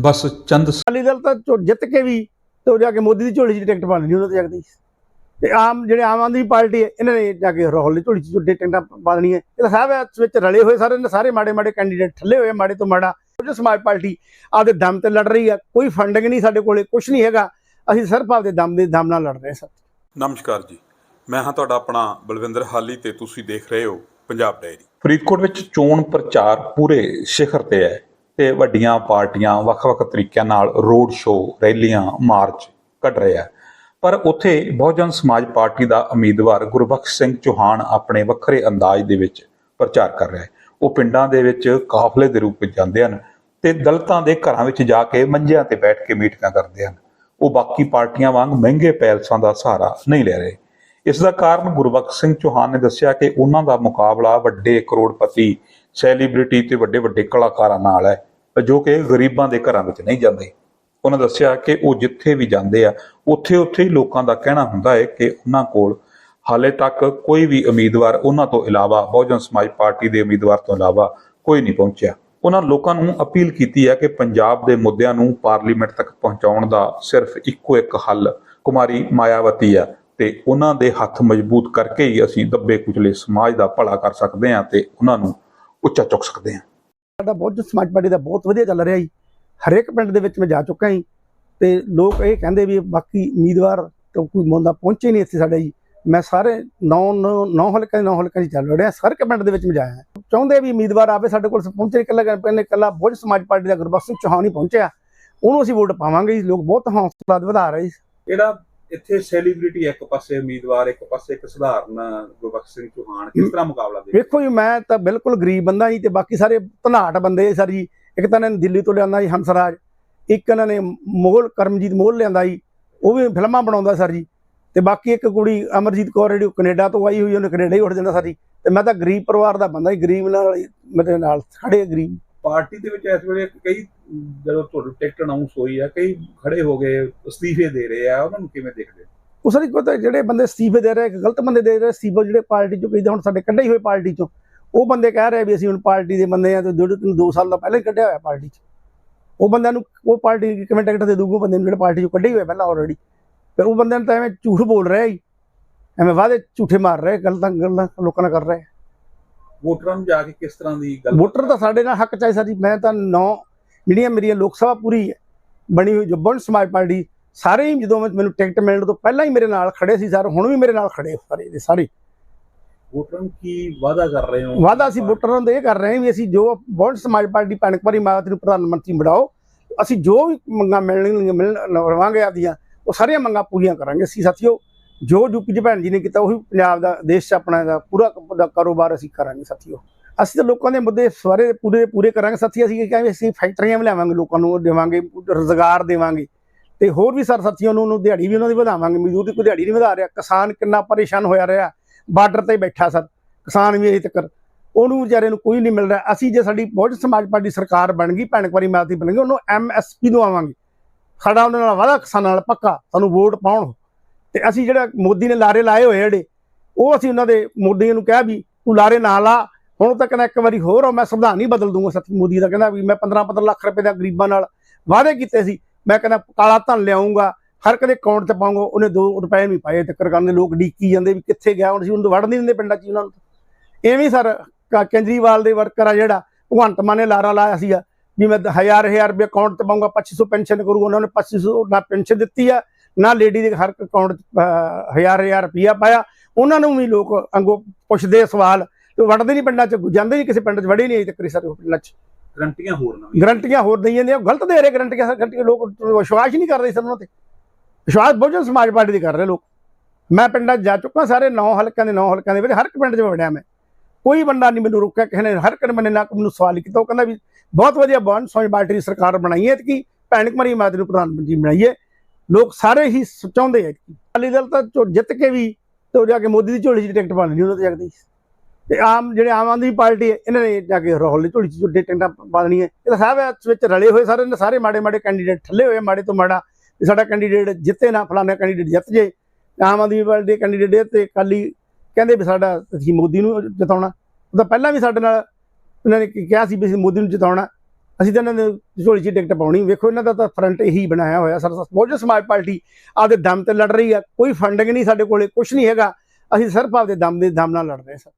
ਬਸ ਚੰਦ ਅਕਾਲੀ ਦਲ ਤਾਂ ਝੋ- ਜਿੱਤ ਕੇ ਵੀ ਤੇ ਉਹ ਜਾ ਕੇ ਮੋਦੀ ਦੀ ਝੋਲੀ 'ਚ ਟਿਕਟ ਪਾ ਲੈਣੀ ਉਹਨਾਂ ਤੇ ਜਗਦੀ ਤੇ ਆਮ ਜਿਹੜੇ ਆਮ ਆਦਮੀ ਪਾਰਟੀ ਹੈ ਇਹਨਾਂ ਨੇ ਜਾ ਕੇ ਰਾਹੁਲ ਦੀ ਝੋਲੀ 'ਚ ਝੁੱਡੇ ਟਿਕਟਾਂ ਪਾ ਦੇਣੀਆਂ। ਇਹ ਤਾਂ ਸਾਹਿਬ ਇਸ ਵਿੱਚ ਰਲੇ ਹੋਏ ਸਾਰੇ ਨੇ ਸਾਰੇ ਮਾੜੇ ਮਾੜੇ ਕੈਂਡੀਡੇਟ ਠੱਲੇ ਹੋਏ ਮਾੜੇ ਤੋਂ ਮਾੜਾ। ਜੋ ਸਮਾਜ ਪਾਰਟੀ ਆਪਦੇ ਦਮ ਤੇ ਲੜ ਰਹੀ ਹੈ ਕੋਈ ਫੰਡਿੰਗ ਨਹੀਂ ਸਾਡੇ ਕੋਲੇ ਕੁਝ ਨਹੀਂ ਹੈਗਾ। ਅਸੀਂ ਸਿਰਫ ਆਪਦੇ ਦਮ ਦੇ ਦਮ ਨਾਲ ਲੜ ਰਹੇ ਹਾਂ ਸਰ। ਨਮਸਕਾਰ ਜੀ। ਮੈਂ ਹਾਂ ਤੁਹਾਡਾ ਆਪਣਾ ਬਲਵਿੰਦਰ ਹਾਲੀ ਤੇ ਤੁਸੀਂ ਦੇਖ ਰਹੇ ਹੋ ਪੰਜਾਬ ਡਾਇਰੀ। ਫਰੀਦਕੋਟ ਵਿੱਚ ਚੋਣ ਪ੍ਰਚਾਰ ਪੂਰੇ ਸਿਖਰ ਤੇ ਹੈ। ਤੇ ਵੱਡੀਆਂ ਪਾਰਟੀਆਂ ਵੱਖ-ਵੱਖ ਤਰੀਕਿਆਂ ਨਾਲ ਰੋਡ ਸ਼ੋਅ, ਰੈਲੀਆਂ, ਮਾਰਚ ਕੱਢ ਰਿਹਾ ਪਰ ਉੱਥੇ ਬਹੁਜਨ ਸਮਾਜ ਪਾਰਟੀ ਦਾ ਉਮੀਦਵਾਰ ਗੁਰਬਖਸ਼ ਸਿੰਘ ਚੌਹਾਨ ਆਪਣੇ ਵੱਖਰੇ ਅੰਦਾਜ਼ ਦੇ ਵਿੱਚ ਪ੍ਰਚਾਰ ਕਰ ਰਿਹਾ ਹੈ। ਉਹ ਪਿੰਡਾਂ ਦੇ ਵਿੱਚ ਕਾਫਲੇ ਦੇ ਰੂਪ ਵਿੱਚ ਜਾਂਦੇ ਹਨ ਤੇ ਦਲਤਾਂ ਦੇ ਘਰਾਂ ਵਿੱਚ ਜਾ ਕੇ ਮੰਜਿਆਂ ਤੇ ਬੈਠ ਕੇ ਮੀਟਿੰਗਾਂ ਕਰਦੇ ਹਨ। ਉਹ ਬਾਕੀ ਪਾਰਟੀਆਂ ਵਾਂਗ ਮਹਿੰਗੇ ਪੈਲਸਾਂ ਦਾ ਸਹਾਰਾ ਨਹੀਂ ਲੈ ਰਹੇ। ਇਸ ਦਾ ਕਾਰਨ ਗੁਰਬਖਸ਼ ਸਿੰਘ ਚੌਹਾਨ ਨੇ ਦੱਸਿਆ ਕਿ ਉਹਨਾਂ ਦਾ ਮੁਕਾਬਲਾ ਵੱਡੇ ਕਰੋੜਪਤੀ, ਸੈਲੀਬ੍ਰਿਟੀ ਤੇ ਵੱਡੇ ਵੱਡੇ ਕਲਾਕਾਰਾਂ ਨਾਲ ਹੈ। ਜੋ ਕਿ ਗਰੀਬਾਂ ਦੇ ਘਰਾਂ ਵਿੱਚ ਨਹੀਂ ਜਾਂਦੇ। ਉਹਨਾਂ ਦੱਸਿਆ ਕਿ ਉਹ ਜਿੱਥੇ ਵੀ ਜਾਂਦੇ ਆ, ਉੱਥੇ ਉੱਥੇ ਹੀ ਲੋਕਾਂ ਦਾ ਕਹਿਣਾ ਹੁੰਦਾ ਹੈ ਕਿ ਉਹਨਾਂ ਕੋਲ ਹਾਲੇ ਤੱਕ ਕੋਈ ਵੀ ਉਮੀਦਵਾਰ ਉਹਨਾਂ ਤੋਂ ਇਲਾਵਾ ਬਹੁਜਨ ਸਮਾਜ ਪਾਰਟੀ ਦੇ ਉਮੀਦਵਾਰ ਤੋਂ ਇਲਾਵਾ ਕੋਈ ਨਹੀਂ ਪਹੁੰਚਿਆ। ਉਹਨਾਂ ਲੋਕਾਂ ਨੂੰ ਅਪੀਲ ਕੀਤੀ ਹੈ ਕਿ ਪੰਜਾਬ ਦੇ ਮੁੱਦਿਆਂ ਨੂੰ ਪਾਰਲੀਮੈਂਟ ਤੱਕ ਪਹੁੰਚਾਉਣ ਦਾ ਸਿਰਫ ਇੱਕੋ ਇੱਕ ਹੱਲ, ਕੁਮਾਰੀ ਮਾਇਆਵਤੀ ਆ ਤੇ ਉਹਨਾਂ ਦੇ ਹੱਥ ਮਜ਼ਬੂਤ ਕਰਕੇ ਹੀ ਅਸੀਂ ਦੱਬੇ ਕੁਚਲੇ ਸਮਾਜ ਦਾ ਭਲਾ ਕਰ ਸਕਦੇ ਹਾਂ ਤੇ ਉਹਨਾਂ ਨੂੰ ਉੱਚਾ ਚੁੱਕ ਸਕਦੇ ਹਾਂ। ਸਾਡਾ ਬਹੁਤ ਸਮਾਜ ਪਾਰਟੀ ਦਾ ਬਹੁਤ ਵਧੀਆ ਚੱਲ ਰਿਹਾ ਜੀ। ਹਰੇਕ ਪਿੰਡ ਦੇ ਵਿੱਚ ਮੈਂ ਜਾ ਚੁੱਕਾ ਜੀ ਤੇ ਲੋਕ ਇਹ ਕਹਿੰਦੇ ਵੀ ਬਾਕੀ ਉਮੀਦਵਾਰ ਤਾਂ ਕੋਈ ਮੁੰਡਾ ਪਹੁੰਚੇ ਨਹੀਂ ਇੱਥੇ ਸਾਡੇ ਜੀ। ਮੈਂ ਸਾਰੇ 9 9 ਹਲਕੇ ਨੌ ਹਲਕੇ ਦੀ ਚੱਲ ਰਿਹਾ ਹਰ ਇੱਕ ਪਿੰਡ ਦੇ ਵਿੱਚ ਮੈਂ ਜਾਇਆ ਚਾਹੁੰਦੇ ਵੀ ਉਮੀਦਵਾਰ ਆਵੇ ਸਾਡੇ ਕੋਲ, ਪਹੁੰਚੇ ਇਕੱਲਾ ਕਹਿੰਦੇ ਇਕੱਲਾ ਬਹੁਤ ਸਮਾਜ ਪਾਰਟੀ ਦਾ ਗੁਰਬਖਸ਼ ਸਿੰਘ ਚੌਹਾਨ ਹੀ ਪਹੁੰਚਿਆ। ਉਹਨੂੰ ਅਸੀਂ ਵੋਟ ਪਾਵਾਂਗੇ ਜੀ, ਲੋਕ ਬਹੁਤ ਹੌਸਲਾ ਵਧਾ ਰਹੇ ਜੀ। ਜਿਹੜਾ ਇੱਥੇ ਸੈਲੀਬ੍ਰਿਟੀ ਇੱਕ ਪਾਸੇ ਉਮੀਦਵਾਰ ਇੱਕ ਪਾਸੇ ਇੱਕ ਸਧਾਰਨ ਗੁਰਬਖਸ਼ ਸਿੰਘ ਚੌਹਾਨ ਕਿਸ ਤਰ੍ਹਾਂ ਮੁਕਾਬਲਾ ਦੇ ਵੇਖੋ ਜੀ ਮੈਂ ਤਾਂ ਬਿਲਕੁਲ ਗਰੀਬ ਬੰਦਾ ਜੀ ਤੇ ਬਾਕੀ ਸਾਰੇ ਧਨਾਟ ਬੰਦੇ ਸਰ ਜੀ। ਇੱਕ ਤਾਂ ਇਹਨਾਂ ਨੇ ਦਿੱਲੀ ਤੋਂ ਲਿਆਂਦਾ ਜੀ ਹੰਸਰਾਜ ਇੱਕ ਇਹਨਾਂ ਨੇ ਮੋਹਲ ਕਰਮਜੀਤ ਮੋਹਲ ਲਿਆਂਦਾ ਜੀ। ਉਹ ਵੀ ਫਿਲਮਾਂ ਬਣਾਉਂਦਾ ਸਰ ਜੀ। ਤੇ ਬਾਕੀ ਇੱਕ ਕੁੜੀ ਅਮਰਜੀਤ ਕੌਰ ਜਿਹੜੀ ਕੈਨੇਡਾ ਤੋਂ ਆਈ ਹੋਈ ਉਹਨੇ ਕੈਨੇਡਾ ਹੀ ਉੱਠ ਜਾਂਦਾ ਸਰ ਜੀ। ਤੇ ਮੈਂ ਤਾਂ ਗਰੀਬ ਪਰਿਵਾਰ ਦਾ ਬੰਦਾ ਜੀ ਗਰੀਬ ਨਾਲ ਮੇਰੇ ਨਾਲ ਖੜੇ ਗਰੀਬ। ਪਾਰਟੀ ਦੇ ਵਿੱਚ ਇਸ ਵੇਲੇ ਕਈ, ਜਦੋਂ ਤੁਹਾਡੀ ਟਿਕਟ ਅਨਾਉਂਸ ਹੋਈ ਆ, ਕਈ ਖੜੇ ਹੋ ਗਏ, ਅਸਤੀਫੇ ਦੇ ਰਹੇ ਆ, ਉਹਨਾਂ ਨੂੰ ਕਿਵੇਂ ਦੇਖਦੇ? ਹੋ? ਉਸ ਕੋਈ ਜਿਹੜੇ ਬੰਦੇ ਅਸਤੀਫੇ ਦੇ ਰਹੇ ਗਲਤ ਬੰਦੇ ਦੇ ਰਹੇ, ਅਸਤੀਫੇ ਜਿਹੜੇ ਪਾਰਟੀ ਚੋਂ ਕਹਿੰਦੇ ਹੁਣ ਸਾਡੇ ਕੱਢੇ ਹੋਏ ਪਾਰਟੀ ਚੋਂ। ਉਹ ਬੰਦੇ ਕਹਿ ਰਹੇ ਵੀ ਅਸੀਂ ਹੁਣ ਪਾਰਟੀ ਦੇ ਬੰਦੇ ਆ, ਤੇ ਜਿਹੜੇ ਤੈਨੂੰ 2 ਸਾਲ ਦਾ ਪਹਿਲਾਂ ਹੀ ਕੱਢਿਆ ਹੋਇਆ ਪਾਰਟੀ ਚ। ਉਹ ਬੰਦਿਆਂ ਨੂੰ, ਉਹ ਪਾਰਟੀ ਕਿਵੇਂ ਟਿਕਟ ਦੇ ਦੂਗਾ ਬੰਦੇ ਨੂੰ ਜਿਹੜੇ ਪਾਰਟੀ ਚੋਂ ਕੱਢੇ ਹੀ ਹੋਏ ਪਹਿਲਾਂ ਆਲਰੇਡੀ ਫਿਰ ਉਹ ਬੰਦਿਆਂ ਨੂੰ ਤਾਂ ਐਵੇਂ ਝੂਠ ਬੋਲ ਰਿਹਾ ਜੀ। ਐਵੇਂ ਵਾਅਦੇ ਝੂਠੇ ਮਾਰ ਰਹੇ, ਗਲਤਾਂ, ਗੱਲਾਂ ਲੋਕਾਂ ਨਾਲ ਕਰ ਰਿਹਾ। ਵੋਟਰਾਂ ਨੂੰ ਜਾ ਕੇ ਕਿਸ ਤਰ੍ਹਾਂ ਦੀ ਗੱਲ ਵੋਟਰ ਤਾਂ ਸਾਡੇ ਨਾਲ ਹੱਕ ਚਾਹੀ ਸਾਡੀ ਮੈਂ ਤਾਂ ਨੌ ਜਿਹੜੀਆਂ ਮੇਰੀਆਂ ਲੋਕ ਸਭਾ ਪੂਰੀ ਹੈ। ਬਣੀ ਹੋਈ ਜੋ ਬਣ ਸਮਾਜ ਪਾਰਟੀ ਸਾਰੇ ਹੀ ਜਦੋਂ ਮੈਨੂੰ ਟਿਕਟ ਮਿਲਣ ਤੋਂ ਪਹਿਲਾਂ ਹੀ ਮੇਰੇ ਨਾਲ ਖੜੇ ਸੀ ਸਰ ਹੁਣ ਵੀ ਮੇਰੇ ਨਾਲ ਖੜੇ ਸਾਰੇ ਦੇ ਸਾਰੇ। ਵੋਟਰਾਂ ਨੂੰ ਕੀ ਵਾਅਦਾ ਕਰ ਰਹੇ ਹੋ? ਵਾਅਦਾ ਅਸੀਂ ਵੋਟਰਾਂ ਨੂੰ ਇਹ ਕਰ ਰਹੇ ਹਾਂ ਵੀ ਅਸੀਂ ਜੋ ਬਣ ਸਮਾਜ ਪਾਰਟੀ ਭਰੀ ਮਾਤ ਨੂੰ ਪ੍ਰਧਾਨ ਮੰਤਰੀ ਬਣਾਓ ਅਸੀਂ ਜੋ ਵੀ ਮੰਗਾਂ ਮਿਲਣਗੀਆਂ ਮਿਲਣ ਲਵਾਂਗੇ ਆਪਦੀਆਂ ਉਹ ਸਾਰੀਆਂ ਮੰਗਾਂ ਪੂਰੀਆਂ ਕਰਾਂਗੇ। ਅਸੀਂ ਸਾਥੀਓ ਜੋ ਯੂਪੀ ਚ ਭੈਣ ਜੀ ਨੇ ਕੀਤਾ, ਉਹੀ ਪੰਜਾਬ ਦਾ, ਦੇਸ਼ ਚ ਆਪਣਾ ਦਾ ਪੂਰਾ ਦਾ ਕਾਰੋਬਾਰ ਅਸੀਂ ਕਰਾਂਗੇ ਸਾਥੀਓ। ਅਸੀਂ ਤਾਂ ਲੋਕਾਂ ਦੇ ਮੁੱਦੇ ਸਾਰੇ ਪੂਰੇ ਪੂਰੇ ਕਰਾਂਗੇ ਸਾਥੀ, ਅਸੀਂ ਇਹ ਕਹਿੰਦੇ ਅਸੀਂ ਫੈਕਟਰੀਆਂ ਵੀ ਲਿਆਵਾਂਗੇ, ਲੋਕਾਂ ਨੂੰ ਦੇਵਾਂਗੇ, ਰੋਜ਼ਗਾਰ ਦੇਵਾਂਗੇ। ਤੇ ਹੋਰ ਵੀ ਸਰ ਸਾਥੀਆਂ ਨੂੰ ਉਹਨੂੰ ਦਿਹਾੜੀ ਵੀ ਉਹਨਾਂ ਦੀ ਵਧਾਵਾਂਗੇ, ਮਜ਼ਦੂਰ ਦੀ ਕੋਈ ਦਿਹਾੜੀ ਨਹੀਂ ਵਧਾ ਰਿਹਾ। ਕਿਸਾਨ ਕਿੰਨਾ ਪਰੇਸ਼ਾਨ ਹੋਇਆ ਰਿਹਾ, ਬਾਰਡਰ ਤੇ ਬੈਠਾ ਸਰ। ਕਿਸਾਨ ਵੀ ਅਜੇ ਤੱਕ ਉਹਨੂੰ ਵਿਚਾਰੇ ਨੂੰ ਕੋਈ ਨਹੀਂ ਮਿਲ ਰਿਹਾ। ਅਸੀਂ ਜੇ ਸਾਡੀ ਬਹੁਤ ਸਮਾਜ ਪਾਰਟੀ ਸਰਕਾਰ ਬਣ ਗਈ ਭੈਣਕ ਵਾਰੀ ਮਾਤੀ ਬਣ ਗਈ, ਉਹਨੂੰ ਐਮਐਸਪੀ ਦਵਾਵਾਂਗੇ ਸਾਡਾ ਉਹਨਾਂ ਨਾਲ ਵਾਦਾ ਕਿਸਾਨਾਂ ਨਾਲ ਪੱਕਾ, ਸਾਨੂੰ ਵੋਟ ਪਾਉਣ। ਤੇ ਅਸੀਂ ਜਿਹੜਾ ਮੋਦੀ ਨੇ ਲਾਰੇ ਲਾਏ ਹੋਏ ਜਿਹੜੇ, ਉਹ ਅਸੀਂ ਉਹਨਾਂ ਦੇ ਮੋਦੀ ਨੂੰ ਕਿਹਾ ਵੀ ਤੂੰ ਲਾਰੇ ਨਾ ਲਾ। ਹੁਣ ਤਾਂ ਕਹਿੰਦਾ ਇੱਕ ਵਾਰੀ ਹੋਰ ਮੈਂ ਸੰਵਿਧਾਨ ਹੀ ਬਦਲ ਦੂੰਗਾ ਸੱਚ ਮੋਦੀ ਦਾ। ਕਹਿੰਦਾ ਵੀ ਮੈਂ 15 15 ਲੱਖ ਰੁਪਏ ਦਾ ਗਰੀਬਾਂ ਨਾਲ ਵਾਅਦੇ ਕੀਤੇ ਸੀ। ਮੈਂ ਕਹਿੰਦਾ ਕਾਲਾ ਧਨ ਲਿਆਉਂਗਾ, ਹਰ ਕਦੇ ਅਕਾਊਂਟ ਤੇ ਪਾਉਂਗਾ ਉਹਨੇ 2 ਰੁਪਏ ਨਹੀਂ ਪਾਏ। ਚੱਕਰ ਕਰਨ ਦੇ ਲੋਕ ਡੀਕੀ ਜਾਂਦੇ ਵੀ ਕਿੱਥੇ ਗਿਆ, ਹੁਣ ਸੀ ਉਹਨੂੰ ਵੜ ਨਹੀਂ ਦਿੰਦੇ ਪਿੰਡਾਂ 'ਚ ਹੀ ਉਹਨਾਂ ਨੂੰ ਐਵੇਂ ਸਰ, ਕ- ਕੇਜਰੀਵਾਲ ਦੇ ਵਰਕਰ ਆ ਜਿਹੜਾ, ਭਗਵੰਤ ਮਾਨ ਨੇ ਲਾਰਾ ਲਾਇਆ ਸੀਗਾ ਵੀ ਮੈਂ ਹਜ਼ਾਰ ਹਜ਼ਾਰ ਰੁਪਏ ਅਕਾਊਂਟ ਤੇ ਪਾਉਂਗਾ 2500 ਪੈਨਸ਼ਨ ਕਰੂਗਾ। ਉਹਨਾਂ ਨੇ 2500 ਨਾ ਪੈਨਸ਼ਨ ਦਿੱਤੀ ਆ ਨਾ ਲੇਡੀ ਦੇ ਹਰ ਅਕਾਊਂਟ 'ਚ ਹਜ਼ਾਰ ਹਜ਼ਾਰ ਰੁਪਈਆ ਪਾਇਆ। ਉਹਨਾਂ ਨੂੰ ਵੀ ਲੋਕ ਅੰਗੋ ਪੁੱਛਦੇ ਸਵਾਲ ਤੇ ਵੜਦੇ ਨਹੀਂ ਪਿੰਡਾਂ 'ਚ ਜਾਂਦੇ ਨਹੀਂ ਕਿਸੇ ਪਿੰਡ 'ਚ ਵੜੇ ਨਹੀਂ ਅਜੇ ਤੱਕ ਸਰ ਪਿੰਡਾਂ 'ਚ। ਗਰੰਟੀਆਂ ਹੋਰ ਨਵੀਂ। ਗਰੰਟੀਆਂ ਹੋਰ ਦਈ ਜਾਂਦੇ ਆ ਗਲਤ ਦੇ ਰਹੇ ਗਰੰਟੀਆਂ ਸਰ ਗਰੰਟੀਆਂ ਲੋਕ ਵਿਸ਼ਵਾਸ ਹੀ ਨਹੀਂ ਕਰਦੇ ਸਰ ਉਹਨਾਂ ਤੇ। ਵਿਸ਼ਵਾਸ ਬਹੁਜਨ ਸਮਾਜ ਪਾਰਟੀ ਦੇ ਕਰ ਰਹੇ ਲੋਕ। ਮੈਂ ਪਿੰਡਾਂ ਜਾ ਚੁੱਕਾ ਸਾਰੇ 9 ਹਲਕਿਆਂ ਦੇ 9 ਹਲਕਿਆਂ ਦੇ ਵਿੱਚ ਹਰ ਇੱਕ ਪਿੰਡ 'ਚ ਵੜਿਆ ਮੈਂ। ਕੋਈ ਬੰਦਾ ਨਹੀਂ ਮੈਨੂੰ ਰੋਕਿਆ ਕਿਸੇ ਨੇ ਹਰ ਇੱਕ ਨੇ ਮੈਨੇ ਨਾ ਮੈਨੂੰ ਸਵਾਲ ਕੀਤਾ। ਉਹ ਕਹਿੰਦਾ ਵੀ ਬਹੁਤ ਵਧੀਆ ਬਣ ਸਮਾਜ ਪਾਰਟੀ ਸਰਕਾਰ ਬਣਾਈ ਹੈ ਕਿ ਭੈਣ ਕੁਮਾਰੀ ਮਾਤ ਨੂੰ ਪ੍ਰਧਾਨ ਮੰਤਰੀ ਬਣਾਈ ਹੈ ਲੋਕ ਸਾਰੇ ਹੀ ਸ- ਚਾਹੁੰਦੇ ਹੈ ਅਕਾਲੀ ਦਲ ਤਾਂ ਝੋ- ਜਿੱਤ ਕੇ ਵੀ ਤੇ ਉਹ ਜਾ ਕੇ ਮੋਦੀ ਦੀ ਝੋਲੀ 'ਚ ਟਿਕਟ ਪਾ ਲੈਣੀ ਉਹਨਾਂ ਤੇ ਜਗਦੀ ਤੇ ਆਮ ਜਿਹੜੇ ਆਮ ਆਦਮੀ ਪਾਰਟੀ ਹੈ, ਇਹਨਾਂ ਨੇ ਜਾ ਕੇ ਰਾਹੁਲ ਦੀ ਝੋਲੀ 'ਚ ਝੁੱਡੇ ਟਿਕਟਾਂ ਪਾ ਦੇਣੀਆਂ। ਇਹ ਤਾਂ ਸਾਹਿਬ ਇਸ ਵਿੱਚ ਰਲੇ ਹੋਏ ਸਾਰੇ ਨੇ, ਸਾਰੇ ਮਾੜੇ ਮਾੜੇ ਕੈਂਡੀਡੇਟ ਠੱਲੇ ਹੋਏ ਮਾੜੇ ਤੋਂ ਮਾੜਾ ਵੀ ਸਾਡਾ ਕੈਂਡੀਡੇਟ ਜਿੱਤੇ ਨਾ, ਫਲਾਣਾ ਕੈਂਡੀਡੇਟ ਜਿੱਤ ਜੇ। ਆਮ ਆਦਮੀ ਪਾਰਟੀ ਦੇ ਕੈਂਡੀਡੇਟ ਤੇ ਕਾਲੀ ਕਹਿੰਦੇ ਵੀ ਸਾਡਾ ਅਸੀਂ ਮੋਦੀ ਨੂੰ ਜਿਤਾਉਣਾ। ਉਹ ਤਾਂ ਪਹਿਲਾਂ ਵੀ ਸਾਡੇ ਨਾਲ ਉਹਨਾਂ ਨੇ ਕਿਹਾ ਸੀ ਵੀ ਅਸੀਂ ਮੋਦੀ ਨੂੰ ਜਿਤਾਉਣਾ। ਅਸੀਂ ਤਾਂ ਇਹਨਾਂ ਦੇ ਝੋਲੀ 'ਚ ਟਿਕਟ ਪਾਉਣੀ। ਵੇਖੋ, ਇਹਨਾਂ ਦਾ ਤਾਂ ਫਰੰਟ ਇਹੀ ਬਣਾਇਆ ਹੋਇਆ। ਸਰ ਬਹੁਜਨ ਸਮਾਜ ਪਾਰਟੀ ਆਪਦੇ ਦਮ ਤੇ ਲੜ ਰਹੀ ਆ। ਕੋਈ ਫੰਡਿੰਗ ਨਹੀਂ ਸਾਡੇ ਕੋਲੇ ਕੁਝ ਨਹੀਂ ਹੈਗਾ। ਅਸੀਂ ਸਿਰਫ ਆਪਦੇ ਦਮ ਦੇ ਦਮ ਨਾਲ ਲੜ ਰਹੇ ਸਰ।